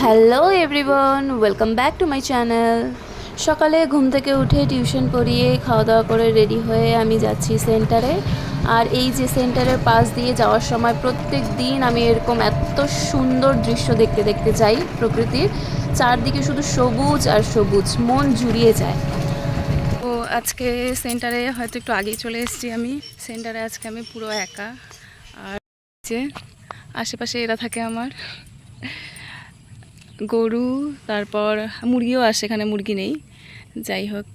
Hello everyone welcome back to my channel সকালে ঘুম থেকে উঠে টিউশন পড়িয়ে খাওয়া দাওয়া করে রেডি হয়ে আমি যাচ্ছি সেন্টারে আর এই যে সেন্টারের পাশ দিয়ে যাওয়ার সময় প্রত্যেক দিন আমি এরকম এত সুন্দর দৃশ্য দেখতে দেখতে যাই প্রকৃতির। চারদিকে শুধু সবুজ আর সবুজ, মন জুড়িয়ে যায়। তো আজকে সেন্টারে হয়তো একটু আগেই চলে এসেছি আমি। সেন্টারে আজকে আমি পুরো একা। আর যে আশেপাশে এরা থাকে আমার। গরু, তারপর মুরগিও আসে, এখানে মুরগি নেই। যাই হোক।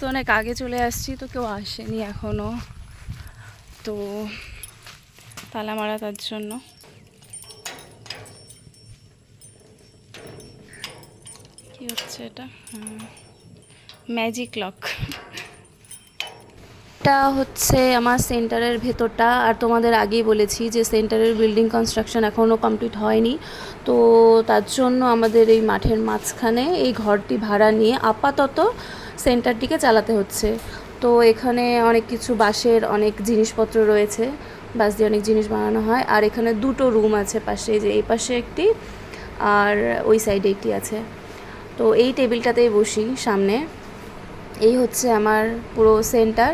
তো অনেক আগে চলে আসছি, তো কেউ আসেনি এখনও তো তালা মারা তার জন্য। কি হচ্ছে এটা? Magic lock. এটা হচ্ছে আমার সেন্টারের ভেতরটা, আর তোমাদের আগেই বলেছি যে সেন্টারের বিল্ডিং কনস্ট্রাকশন এখনও কমপ্লিট হয়নি। তো তার জন্য আমাদের এই মাঠের মাঝখানে এই ঘরটি ভাড়া নিয়ে আপাতত সেন্টারটিকে চালাতে হচ্ছে। তো এখানে অনেক কিছু বাঁশের অনেক জিনিসপত্র রয়েছে, বাঁশ দিয়ে অনেক জিনিস বানানো হয়, আর এখানে দুটো রুম আছে পাশে, যে এই পাশে একটি আর ওই সাইডে একটি আছে। তো এই টেবিলটাতেই বসি সামনে। এই হচ্ছে আমার পুরো সেন্টার।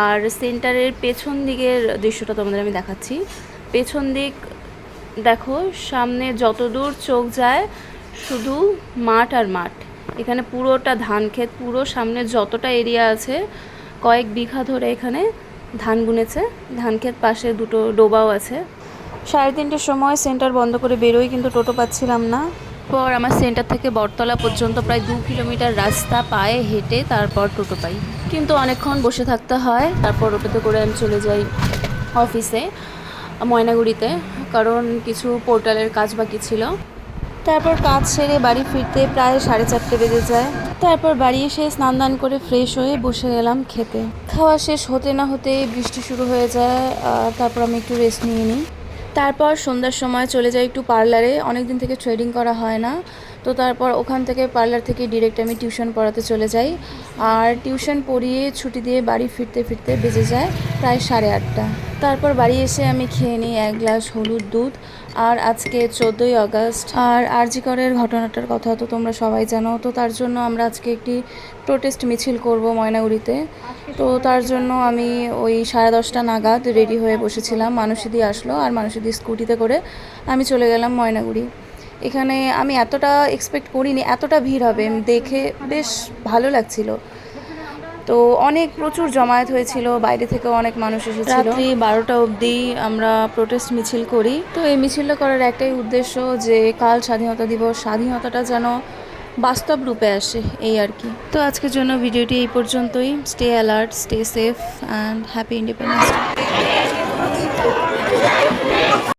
আর সেন্টারের পেছন দিকের দৃশ্যটা তোমাদের আমি দেখাচ্ছি। পেছন দিক, দেখো, সামনে যত দূর চোখ যায়, শুধু মাঠ আর মাঠ। এখানে পুরোটা ধান ক্ষেত, পুরো সামনে যতটা এরিয়া আছে, কয়েক বিঘা ধরে এখানে ধান বুনেছে ধান ক্ষেত পাশে দুটো ডোবাও আছে। সাড়ে তিনটের সময় সেন্টার বন্ধ করে বেরোই, কিন্তু টোটো পাচ্ছিলাম না। পর আমার সেন্টার থেকে বটতলা পর্যন্ত প্রায় দু কিলোমিটার রাস্তা পায়ে হেঁটে তারপর টোটো পাই। কিন্তু অনেকক্ষণ বসে থাকতে হয়, তারপর ওটাতে করে আমি চলে যাই অফিসে, ময়নাগুড়িতে, কারণ কিছু পোর্টালের কাজ বাকি ছিল। তারপর কাজ সেরে বাড়ি ফিরতে প্রায় সাড়ে চারটে বেজে যায়। তারপর বাড়ি এসে স্নান দান করে ফ্রেশ হয়ে বসে গেলাম খেতে। খাওয়া শেষ হতে না হতে বৃষ্টি শুরু হয়ে যায় তারপর আমি একটু রেস্ট নিয়ে নিই। তারপর সন্ধ্যার সময় চলে যাই একটু পার্লারে। অনেক দিন থেকে থ্রেডিং করা হয় না। তো তারপর ওখান থেকে পার্লার থেকে ডিরেক্ট আমি টিউশন পড়াতে চলে যাই। আর টিউশন পড়িয়ে ছুটি দিয়ে বাড়ি ফিরতে ফিরতে বেজে যায় প্রায় সাড়ে আটটা। তারপর বাড়ি এসে আমি খেয়ে নিই এক গ্লাস হলুদ দুধ। আর আজকে চোদ্দোই আগস্ট। আর আরজিকরের ঘটনাটার কথা তো তোমরা সবাই জানো। তো তার জন্য আমরা আজকে একটি প্রোটেস্ট মিছিল করব ময়নাগুড়িতে। তো তার জন্য আমি ওই সাড়ে দশটা নাগাদ রেডি হয়ে বসেছিলাম। মানুষিদি আসলো আর মানুষিদি স্কুটিতে করে আমি চলে গেলাম ময়নাগুড়ি। এখানে আমি এতটা এক্সপেক্ট করিনি, এতটা ভিড় হবে। দেখে বেশ ভালো লাগছিল। তো অনেক প্রচুর জমায়েত হয়েছিল, বাইরে থেকেও অনেক মানুষ এসেছিল। রাত্রি বারোটা অবধি আমরা প্রোটেস্ট মিছিল করি। তো এই মিছিলটা করার একটাই উদ্দেশ্য যে কাল স্বাধীনতা দিবস, স্বাধীনতাটা যেন বাস্তব রূপে আসে, এই আর কি। তো আজকের জন্য ভিডিওটি এই পর্যন্তই। Stay alert stay safe and happy independence